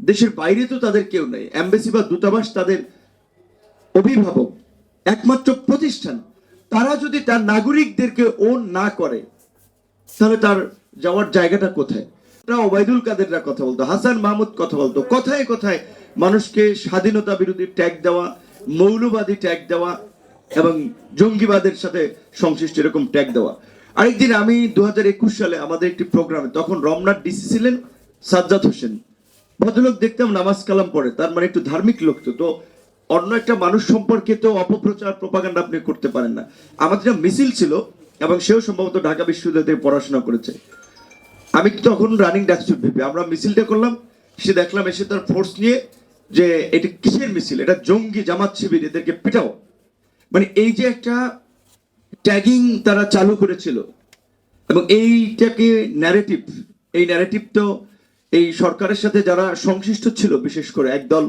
দেশের বাইরে তো তাদের কেউ নেই। এম্বাসি বা দূতাবাস তাদের অভিভাবক, একমাত্র প্রতিষ্ঠান। তারা যদি তার নাগরিকদেরকে ওন না করে, তাহলে তার যাওয়ার জায়গাটা কোথায়? তারা ওবায়দুল কাদেররা কথা বলতো, হাসান মাহমুদ কথা বলতো। কথায় কথায় মানুষকে স্বাধীনতা বিরোধী ট্যাগ দেওয়া, মৌলবাদী ট্যাগ দেওয়া এবং জঙ্গিবাদের সাথে সংশ্লিষ্ট এরকম ট্যাগ দেওয়া। আরেকদিন আমি দু হাজার একুশ সালে আমাদের একটি প্রোগ্রামে তখন রমনাথ ডিসি ছিলেন সাজ্জাদ হোসেন। ভদ্রলোক দেখতাম নামাজ কালাম পড়ে, তার মানে একটু ধার্মিক লোক তো তো অন্য একটা মানুষ সম্পর্কে তো অপপ্রচার প্রপাগান্ডা আপনি করতে পারেন না। আমাদের একটা মিছিল ছিল এবং সেও সম্ভবত ঢাকা বিশ্ববিদ্যালয় থেকে পড়াশোনা করেছে। আমি তখন রানিং ডাকস্টুড ভেবে আমরা মিছিলটা করলাম, সে দেখলাম এসে তার ফোর্স নিয়ে যে এটা কিসের মিছিল, এটা জঙ্গি জামাত শিবির, এদেরকে পিটাও। মানে এই যে একটা ট্যাগিং তারা চালু করেছিল, এবং এইটাকে ন্যারেটিভ এই ন্যারেটিভ তো এই সরকারের সাথে যারা সংশ্লিষ্ট ছিল, বিশেষ করে একদল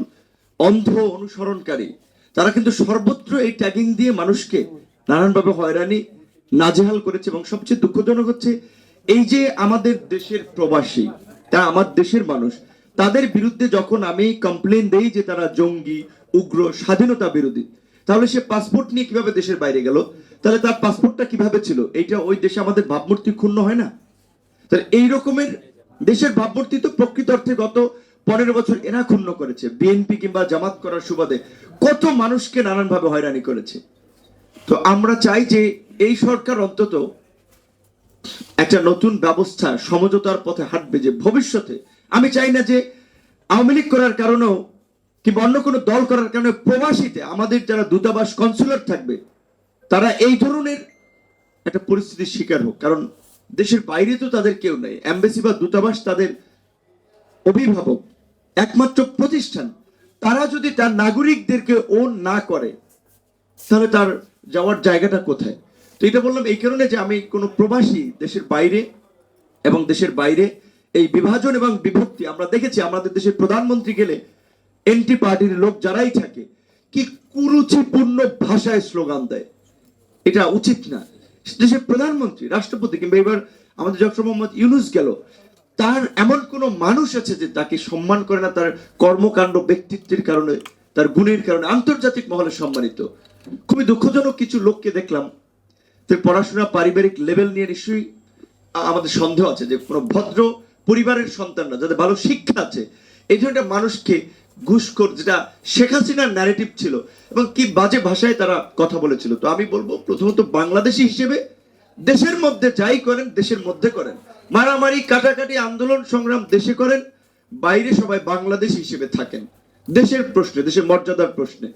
অন্ধ অনুসরণকারী, তারা কিন্তু সর্বত্র এই ট্যাগিং দিয়ে মানুষকে নানানভাবে হয়রানি, নাজেহাল করেছে এবং সবচেয়ে দুঃখজনক হচ্ছে এই যে আমাদের দেশের প্রবাসী তা আমার দেশের মানুষ, তাদের বিরুদ্ধে যখন আমি কমপ্লেন দেই যে তারা জঙ্গি, উগ্র, স্বাধীনতা বিরোধী, তাহলে সে পাসপোর্ট নিয়ে কীভাবে দেশের বাইরে গেল? তাহলে তার পাসপোর্টটা কীভাবে ছিল? এইটা ওই দেশে আমাদের ভাবমূর্তি ক্ষুণ্ণ হয় না? তাহলে এই রকমের দেশের ভাবমূর্তি তো প্রকৃত অর্থে গত পনেরো বছর এরা ক্ষুণ্ণ করেছে। বিএনপি কিংবা জামাত করার সুবাদে কত মানুষকে নানানভাবে হয়রানি করেছে। তো আমরা চাই যে এই সরকার অন্তত একটা নতুন ব্যবস্থা সমঝোতার পথে হাঁটবে যে ভবিষ্যতে আমি চাই না যে আওয়ামী লীগ করার কারণেও কিংবা অন্য কোনো দল করার কারণে প্রবাসীতে আমাদের যারা দূতাবাস কনসুলার থাকবে, তারা এই ধরনের একটা পরিস্থিতির শিকার হোক। কারণ দেশের বাইরে তো তাদের কেউ নেই। এম্বাসি বা দূতাবাস তাদের অভিভাবক, একমাত্র প্রতিষ্ঠান। তারা যদি তার নাগরিকদেরকে ওন না করে, তাহলে তার যাওয়ার জায়গাটা কোথায়? তো এটা বললাম এই কারণে যে আমি কোনো প্রবাসী দেশের বাইরে এবং দেশের বাইরে এই বিভাজন এবং বিভক্তি, আমরা দেখেছি আমাদের দেশের প্রধানমন্ত্রী গেলে এনটি পার্টির লোক যারাই থাকে, কি কুরুচিপূর্ণ ভাষায় স্লোগান দেয়। এটা উচিত না। দেশের প্রধানমন্ত্রী, রাষ্ট্রপতি কিংবা এবার আমাদের ডক্টর মোহাম্মদ ইউনুস গেল, তার এমন কোন মানুষ আছে যে তাকে সম্মান করে না, তার কর্মকাণ্ড ব্যক্তিত্বের কারণে, তার গুণের কারণে, আন্তর্জাতিক মহলে সম্মানিত। খুবই দুঃখজনক কিছু লোককে দেখলাম তো পড়াশোনা পারিবারিক লেভেল নিয়ে নিশ্চয়ই আমাদের সন্দেহ আছে যে কোনো ভদ্র পরিবারের সন্তানরা, যাদের ভালো শিক্ষা আছে, এই ধরনের মানুষকে ঘুষখোর, যেটা শেখ হাসিনার ন্যারেটিভ ছিল, এবং কি বাজে ভাষায় তারা কথা বলেছিল। তো আমি বলব, প্রথমত বাংলাদেশি হিসেবে দেশের মধ্যে যাই করেন, দেশের মধ্যে করেন। মারামারি, কাটাকাটি, আন্দোলন, সংগ্রাম দেশে করেন, বাইরে সবাই বাংলাদেশ হিসেবে থাকেন। দেশের প্রশ্নে, দেশের মর্যাদার প্রশ্নে।